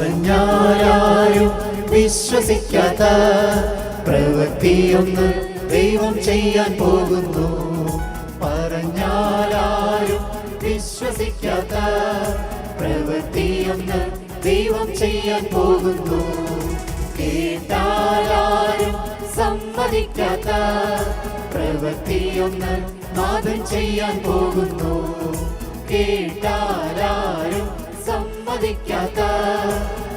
പറഞ്ഞാലും വിശ്വസിക്കാത്ത പ്രവൃത്തിയൊന്ന് ദൈവം ചെയ്യാൻ പോകുന്നു. പറഞ്ഞാലും വിശ്വസിക്കാത്ത പ്രവൃത്തിയൊന്ന് ദൈവം ചെയ്യാൻ പോകുന്നു. കേട്ടാലും സമ്മതിക്കാത്ത പ്രവൃത്തിയൊന്ന് നാഥൻ ചെയ്യാൻ പോകുന്നു. കേട്ടാലും സമ്മതിക്കാത്ത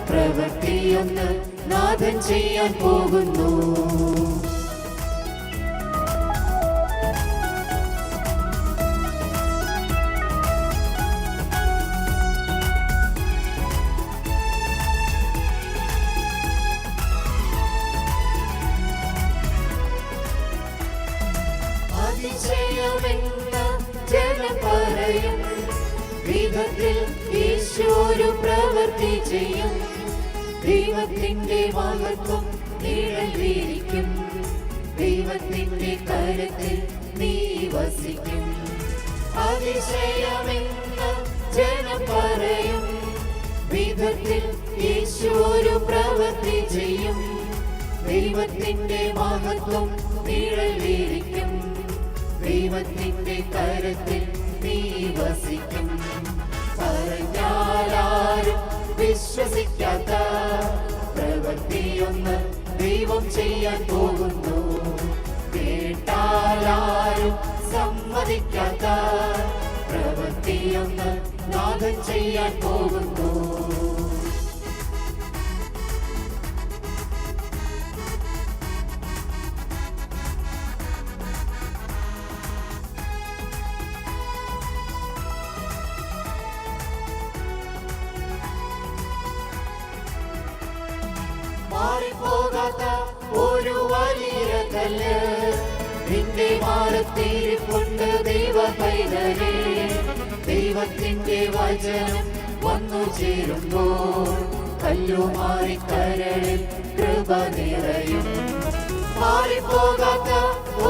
പ്രവൃത്തിയൊന്ന് നാഥൻ ചെയ്യാൻ പോകുന്നു. പ്രവൃത്തി ചെയ്യും. ദൈവത്തിന്റെ മഹത്വം നിഴലിരിക്കും ദൈവത്തിന്റെ കരത്തിൽ നീ വസിക്കും. അതിശയമെന്ന് ജനം പറയും. വിധത്തിൽ യേശു ഒരു പ്രവൃത്തി ചെയ്യും. ദൈവത്തിന്റെ മഹത്വം നിഴലിരിക്കും ദൈവത്തിന്റെ കരത്തിൽ നീ വസിക്കും. പറഞ്ഞാലും വിശ്വസിക്കാത്ത പ്രവൃത്തിയൊന്ന് ദൈവം ചെയ്യാൻ പോകുന്നു. കേട്ടാലും സമ്മതിക്കാത്ത പ്രവൃത്തിയൊന്ന് നാഥൻ ചെയ്യാൻ പോകുന്നു. മാറിപ്പോകാത്ത ഒരു വലിയ കല്ല് നിന്റെ മാറത്തിരിപ്പുണ്ട് ദൈവ പൈതലേ ദൈവത്തിന്റെ വചനം വന്നു ചേരുമ്പോൾ കല്ലുമാറി കരളിൽ കൃപ നിറയും. മാറിപ്പോകാത്ത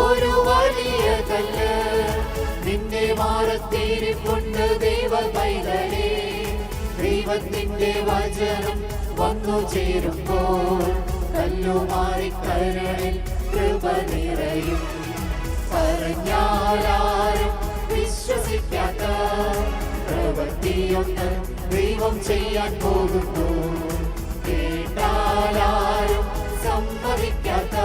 ഒരു വലിയ കല്ല് നിന്റെ മാറത്തിരിപ്പുണ്ട് ദൈവ പൈതലേ ദൈവത്തിന്റെ വചനം വന്നു ചേരുമ്പോൾ കല്ലുമാറി കരുണിൽ കൃപ നിറയും. പറഞ്ഞാലും വിശ്വസിക്കാത്ത പ്രവൃത്തിയൊന്ന് ദൈവം ചെയ്യാൻ പോകുന്നു. കേട്ടാലും സമ്മതിക്കാത്ത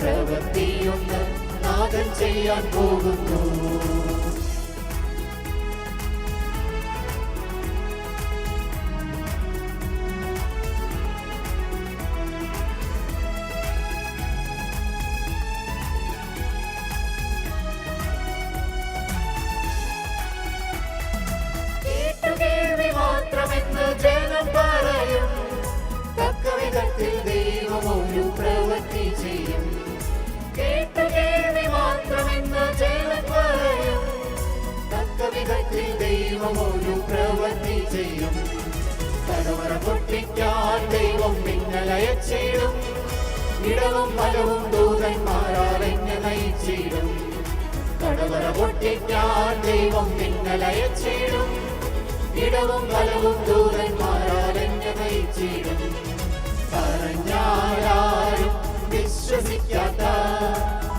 പ്രവൃത്തിയൊന്ന് നാഥൻ ചെയ്യാൻ പോകുന്നു. ദൈവം ഒരു പ്രവൃത്തി ചെയ്യും. കടവറ പൊട്ടിക്കാൻ ദൈവം മിന്നലയച്ചിടും ഇടവും ഫലവും ദൂതന്മാരാൽ എന്നെ നയിച്ചിടും. കടവറ പൊട്ടിക്കാൻ ദൈവം മിന്നലയച്ചിടും ഇടവും ഫലവും ദൂതന്മാരാൽ എന്നെ നയിച്ചിടും. പറഞ്ഞാലും വിശ്വസിക്കാത്ത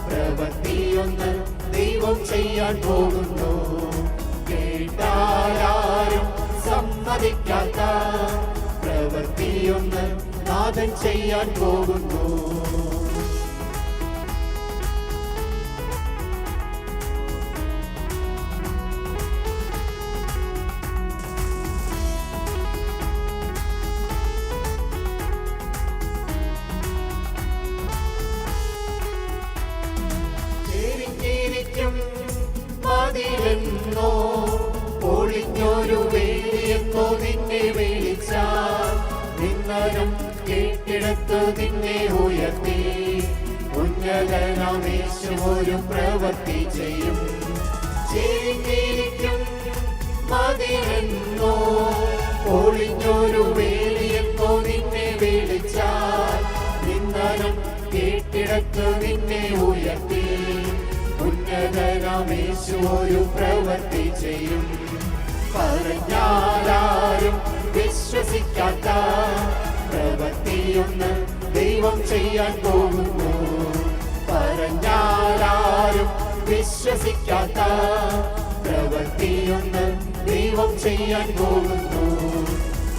പ്രവൃത്തിയൊന്ന് ദൈവം ചെയ്യാൻ പോകുന്നു. കേട്ടാലും സമ്മതിക്കാത്ത പ്രവൃത്തിയൊന്ന് നാഥൻ ചെയ്യാൻ പോകുന്നു. ചേരിഞ്ഞിരിക്കും കേട്ടിടത്ത് നിന്നെ ഉയർത്തി. ഉന്നതനമേശു ഒരു പ്രവൃത്തി ചെയ്യും. ചേരിഞ്ഞിരിക്കും മതിലെന്നോ. ഒളിഞ്ഞൊരു വേലിയെന്നോ നിന്നെ വിളിച്ചാൽ നിന്നലും കേട്ടിടത്ത് നിന്നെ ഉയർത്തി. ഉന്നതനാമേശു ഒരു പ്രവൃത്തി ചെയ്യും. പറഞ്ഞാലാരും വിശ്വസിക്കാത്ത പ്രവൃത്തിയൊന്ന് ദൈവം ചെയ്യാൻ പോകുന്നു. പറഞ്ഞാലും വിശ്വസിക്കാത്ത പ്രവൃത്തിയൊന്ന് ദൈവം ചെയ്യാൻ പോകുന്നു.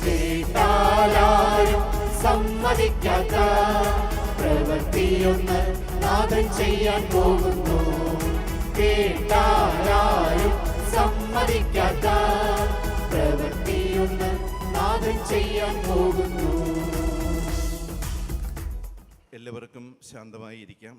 കേട്ടാലും സമ്മതിക്കാത്ത പ്രവൃത്തിയൊന്ന് നാഥൻ ചെയ്യാൻ പോകുന്നു. കേട്ടാലും സമ്മതിക്കാത്ത പ്രവൃത്തിയൊന്ന് നാഥൻ ചെയ്യാൻ പോകുന്നു. എല്ലാവർക്കും ശാന്തമായി ഇരിക്കാം